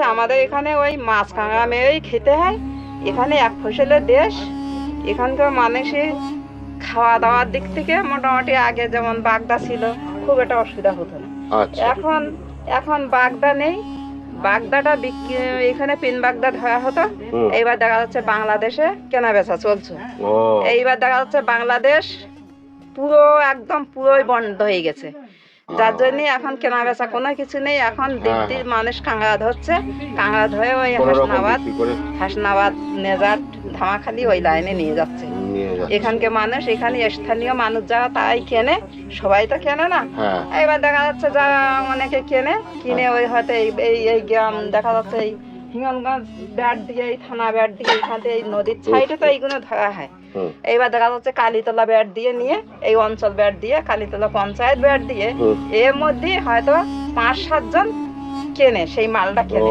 যাচ্ছে আমাদের এখানে ওই মাছ কাঁকড়া মেরেই খেতে হয়। এখানে এক ফসলের দেশ। এখানকার মানুষই খাওয়া দাওয়ার দিক থেকে মোটামুটি আগে যেমন বাগদা ছিল খুব একটা অসুবিধা হতো না। আচ্ছা। এখন এখন বাগদা নেই। বাগদাটা বিক্রি এখানে পিন বাগদা ধরা হতো। এইবার দেখা যাচ্ছে বাংলাদেশে কেনা বেচা চলছে এইবার দেখা যাচ্ছে বাংলাদেশ পুরো একদম পুরোই বন্ধ হয়ে গেছে। যার জন্য এখন কেনা বেচা কোনো কিছু নেই। এখন দিক হ্যাঁ, মানুষ কাঁকড়া ধরছে কাঁকড়া ধরে ওই হাসনাবাদ হাসনাবাদ নেজাট ধামাখালি ওই লাইনে নিয়ে যাচ্ছে। এখানকে মানুষ এখানে স্থানীয় মানুষ যারা তাই কেনে সবাই তো কেনে না। হ্যাঁ। এবার দেখা যাচ্ছে যারা অনেকে কেনে কিনে ওই হয়তো এই এই- এই গ্রাম দেখা যাচ্ছে এই হিঙ্গলগঞ্জ ব্যাট দিয়ে এই থানা ব্যাট দিয়ে এখান থেকে এই নদীর সাইডে তো এইগুলো ধরা হয়। এইবার দেখা যাচ্ছে কালীতলা ব্যাট দিয়ে নিয়ে এই অঞ্চল ব্যাট দিয়ে কালীতলা পঞ্চায়েত ব্যাট দিয়ে এর মধ্যে হয়তো পাঁচ সাতজন কেনে সেই মালটা কেনে।